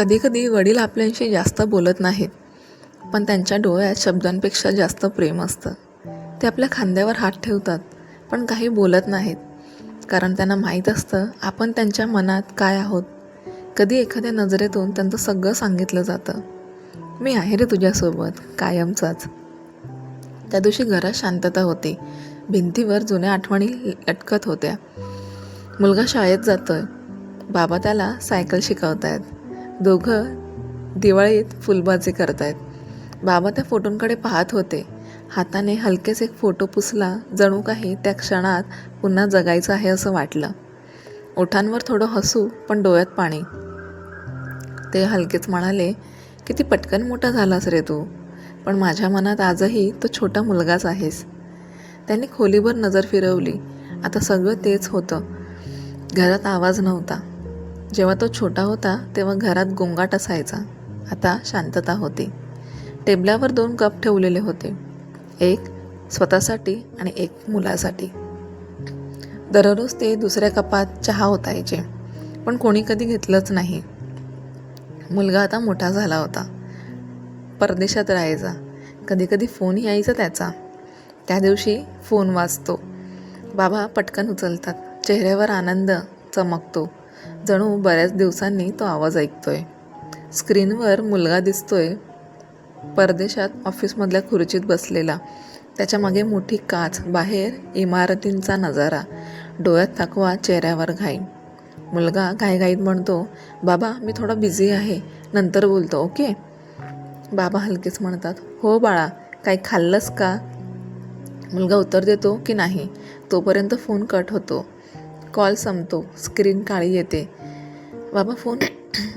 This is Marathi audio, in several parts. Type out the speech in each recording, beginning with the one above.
कधीकधी वडील आपल्याशी जास्त बोलत नाहीत पण त्यांच्या डोळ्यात शब्दांपेक्षा जास्त प्रेम असतं. ते आपल्या खांद्यावर हात ठेवतात पण काही बोलत नाहीत. कारण त्यांना माहीत असतं आपण त्यांच्या मनात काय आहोत. कधी एखाद्या नजरेतून त्यांचं सगळं सांगितलं जातं. मी आहे रे तुझ्यासोबत कायमचाच. त्या दिवशी घरात शांतता होती. भिंतीवर जुन्या आठवणी लटकत होत्या. मुलगा शाळेत जातोय. बाबा त्याला सायकल शिकवतायत. दोघं दिवाळीत फुलबाजी करतायत. बाबा त्या फोटोंकडे पाहत होते. हाताने हलकेच एक फोटो पुसला जणू काही त्या क्षणात पुन्हा जगायचं आहे असं वाटलं. ओठांवर थोडं हसू पण डोळ्यात पाणी. ते हलकेच म्हणाले किती पटकन मोठा झालास रे तू. पण माझ्या मनात आजही तो छोटा मुलगाच आहेस. त्यांनी खोलीभर नजर फिरवली. आता सगळं तेच होतं. घरात आवाज नव्हता. जेव्हा तो छोटा होता तेव्हा घरात गोंगाट असायचा. आता शांतता होती. टेबलावर दोन कप ठेवलेले होते. एक स्वतःसाठी आणि एक मुलासाठी. दररोज ते दुसऱ्या कपात चहा ओतायचे पण कोणी कधी घेतलंच नाही. मुलगा आता मोठा झाला होता. परदेशात राहायचा. कधीकधी फोन यायचा त्याचा. त्या दिवशी फोन वाजतो. बाबा पटकन उचलतात. चेहऱ्यावर आनंद चमकतो. जणू बऱ्याच दिवसांनी तो आवाज ऐकतोय. स्क्रीनवर मुलगा दिसतोय. परदेशात ऑफिसमधल्या खुर्चीत बसलेला. त्याच्यामागे मोठी काच बाहेर इमारतींचा नजारा. डोळ्यात थकवा चेहऱ्यावर घाई. मुलगा घाईघाईत म्हणतो बाबा मी थोडा बिझी आहे. नंतर बोलतो ओके? बाबा हलकेच म्हणतात हो बाळा काही खाल्लंस का? मुलगा उत्तर देतो की नाही. तोपर्यंत फोन कट होतो. कॉल संपतो. स्क्रीन काळी येते. बाबा फोन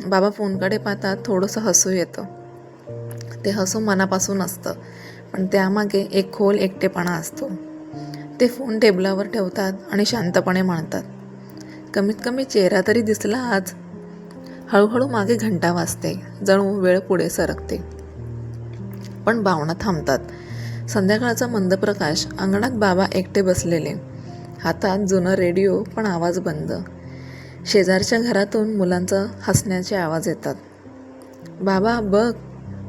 बाबा फोनकडे पाहतात थोडंसं हसू येतं. ते हसू मनापासून असतं. पण त्यामागे एक खोल एकटेपणा असतो. ते फोन टेबलावर ठेवतात आणि शांतपणे म्हणतात. कमीत कमी चेहरा तरी दिसला आज. हळूहळू मागे घंटा वाजते. जणू वेळ पुढे सरकते. पण भावना थांबतात. संध्याकाळचा मंद प्रकाश अंगणात बाबा एकटे बसलेले. हातात जुनं रेडिओ पण आवाज बंद. शेजारच्या घरातून मुलांचा हसण्याचे आवाज येतात. बाबा बघ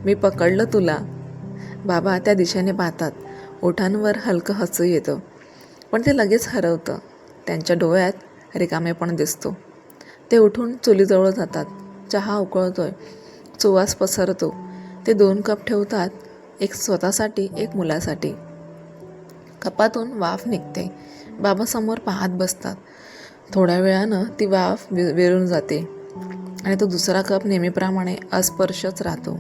मी पकडलं तुला. बाबा त्या दिशेने पाहतात. ओठांवर हलकं हसू येतं. पण ते लगेच हरवतं. त्यांच्या डोळ्यात रिकामेपण दिसतो. ते उठून चुलीजवळ जातात. चहा उकळतोय. सुवास पसरतो. ते दोन कप ठेवतात. एक स्वतःसाठी एक मुलासाठी. कपातून वाफ निघते. बाबा समोर पाहत बसतात. थोड्या वेळानं ती वाफ वि विरून जाते. आणि तो दुसरा कप नेहमीप्रमाणे अस्पर्शच राहतो.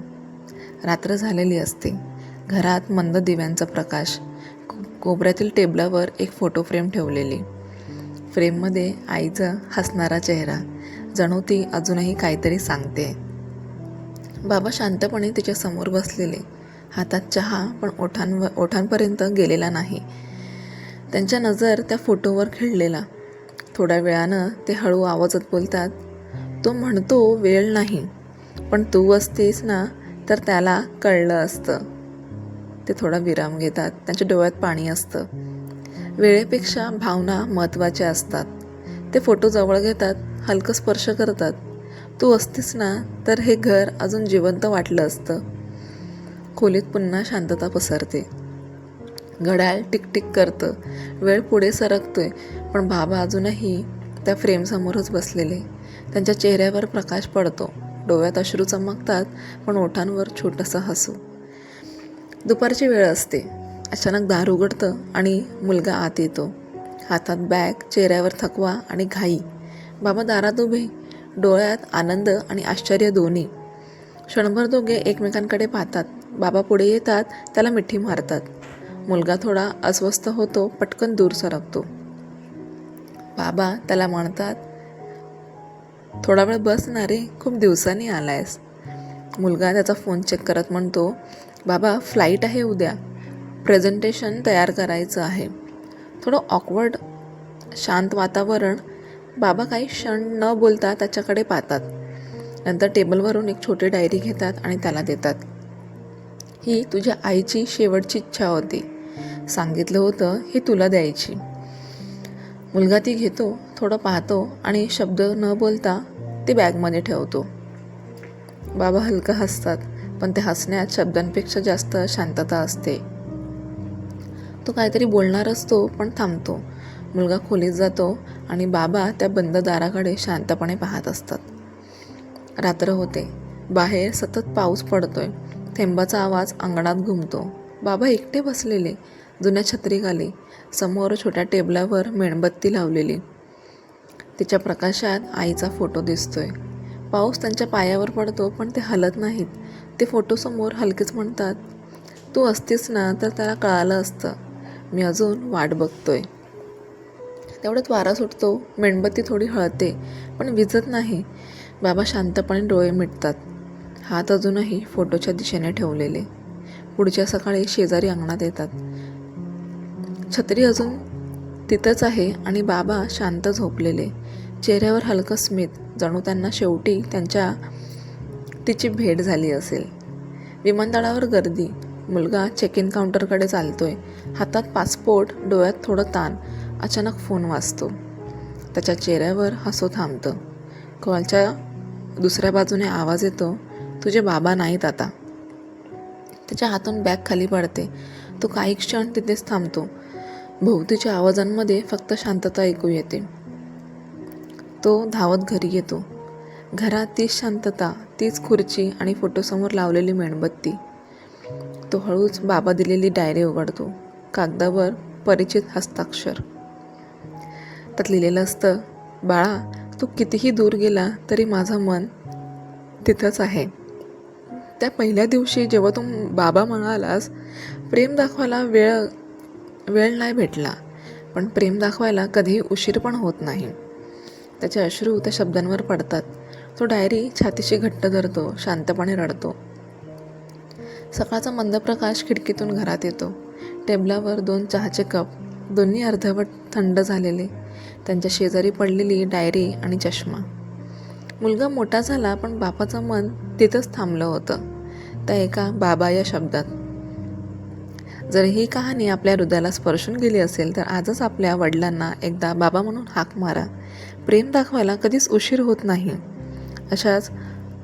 रात्र झालेली असते. घरात मंद दिव्यांचा प्रकाश. को- कोपऱ्यातील टेबलावर एक फोटो फ्रेम ठेवलेली. फ्रेममध्ये आईचा हसणारा चेहरा. जणू ती अजूनही काहीतरी सांगते. बाबा शांतपणे तिच्या समोर बसलेले. हातात चहा पण ओठांवर ओठांपर्यंत गेलेला नाही. त्यांच्या नजर त्या फोटोवर खिळलेला. थोड्या वेळानं ते हळू आवाजात बोलतात तो म्हणतो वेळ नाही पण तू असतीस ना तर त्याला कळलं असतं. ते थोडा विराम घेतात त्यांच्या डोळ्यात पाणी असतं. वेळेपेक्षा भावना महत्त्वाच्या असतात. ते फोटो जवळ घेतात हलकं स्पर्श करतात. तू असतीस ना तर हे घर अजून जिवंत वाटलं असतं. खोलीत पुन्हा शांतता पसरते. घड्याळ टिकटिक करतं. वेळ पुढे सरकतोय पण बाबा अजूनही त्या फ्रेमसमोरच बसलेले. त्यांच्या चेहऱ्यावर प्रकाश पडतो. डोळ्यात अश्रू चमकतात पण ओठांवर छोटंसं हसू. दुपारची वेळ असते. अचानक दार उघडतं आणि मुलगा आत येतो. हातात बॅग चेहऱ्यावर थकवा आणि घाई. बाबा दारात उभे. डोळ्यात आनंद आणि आश्चर्य दोन्ही. क्षणभर दोघे एकमेकांकडे पाहतात. बाबा पुढे येतात त्याला मिठी मारतात. मुलगा थोडा अस्वस्थ होतो पटकन दूर सरकतो. बाबा त्याला म्हणतात थोडा वेळ बस ना रे खूप दिवसांनी आलायस. मुलगा त्याचा फोन चेक करत म्हणतो बाबा फ्लाईट आहे उद्या. प्रेझेंटेशन तयार करायचं आहे. थोडं ऑकवर्ड शांत वातावरण. बाबा काही क्षण न बोलता त्याच्याकडे पाहतात. नंतर टेबलवरून एक छोटी डायरी घेतात आणि त्याला देतात. ही तुझ्या आईची शेवटची इच्छा होती. सांगितलं होतं ही तुला द्यायची. मुलगा ती घेतो थोडं पाहतो आणि शब्द न बोलता ती बॅगमध्ये ठेवतो. बाबा हलकं हसतात पण ते हसण्यात शब्दांपेक्षा जास्त शांतता असते. तो काहीतरी बोलणार असतो पण थांबतो. मुलगा खोलीत जातो आणि बाबा त्या बंद दाराकडे शांतपणे पाहत असतात. रात्र होते. बाहेर सतत पाऊस पडतोय. थेंबाचा आवाज अंगणात घुमतो. बाबा एकटे बसलेले. जुन्या छत्रीखाली समोर छोट्या टेबलावर मेणबत्ती लावलेली. तिच्या प्रकाशात आईचा फोटो दिसतोय. पाऊस त्यांच्या पायावर पडतो पण ते हलत नाहीत. ते फोटोसमोर हलकेच म्हणतात तू असतीस ना तर त्याला कळालं असतं. मी अजून वाट बघतोय. तेवढ्यात वारा सुटतो. मेणबत्ती थोडी हळते पण विजत नाही. बाबा शांतपणे डोळे मिटतात. हात अजूनही फोटोच्या दिशेने ठेवलेले. पुढच्या सकाळी शेजारी अंगणात येतात. छत्री अजून तिथंच आहे आणि बाबा शांत झोपलेले. चेहऱ्यावर हलकं स्मित जणू त्यांना शेवटी त्यांच्या तिची भेट झाली असेल. विमानतळावर गर्दी. मुलगा चेक इन काउंटरकडे चालतोय. हातात पासपोर्ट डोळ्यात थोडं ताण. अचानक फोन वाजतो. त्याच्या चेहऱ्यावर हसू थांबतं. कॉलच्या दुसऱ्या बाजूने आवाज येतो. तुझे बाबा नाहीत आता. त्याच्या हातून बॅग खाली पडते. तो काही क्षण तिथेच थांबतो. भोवतीच्या आवाजांमध्ये फक्त शांतता ऐकू येते. तो धावत घरी येतो. घरात तीच शांतता तीच खुर्ची आणि फोटोसमोर लावलेली मेणबत्ती. तो हळूच बाबा दिलेली डायरी उघडतो. कागदावर परिचित हस्ताक्षर. त्यात लिहिलेलं असतं बाळा तू कितीही दूर गेला तरी माझं मन तिथंच आहे. त्या पहिल्या दिवशी जेव्हा तू बाबा म्हणालास प्रेम दाखवायला वेळ वेळ नाही भेटला पण प्रेम दाखवायला कधीही उशीर पण होत नाही. त्याचे अश्रू त्या शब्दांवर पडतात. तो डायरी छातीशी घट्ट धरतो शांतपणे रडतो. सकाळचा मंद प्रकाश खिडकीतून घरात येतो. टेबलावर दोन चहाचे कप दोन्ही अर्धवट थंड झालेले त्यांच्या शेजारी पडलेली डायरी आणि चष्मा. मुलगा मोठा झाला पण बापाचं मन तिथंच थांबलं होतं. त्या एका बाबा या शब्दात. जर ही कहाणी आपल्या हृदयाला स्पर्शून गेली असेल तर आजच आपल्या वडिलांना एकदा बाबा म्हणून हाक मारा. प्रेम दाखवायला कधीच उशीर होत नाही. अशाच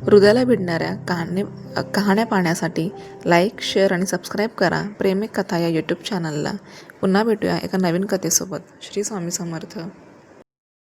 हृदयाला भिडणाऱ्या कहाणी कहाण्या पाहण्यासाठी लाईक शेअर आणि सबस्क्राईब करा प्रेमिक कथा या यूट्यूब चॅनलला पुन्हा भेटूया एका नवीन कथेसोबत. श्री स्वामी समर्थ.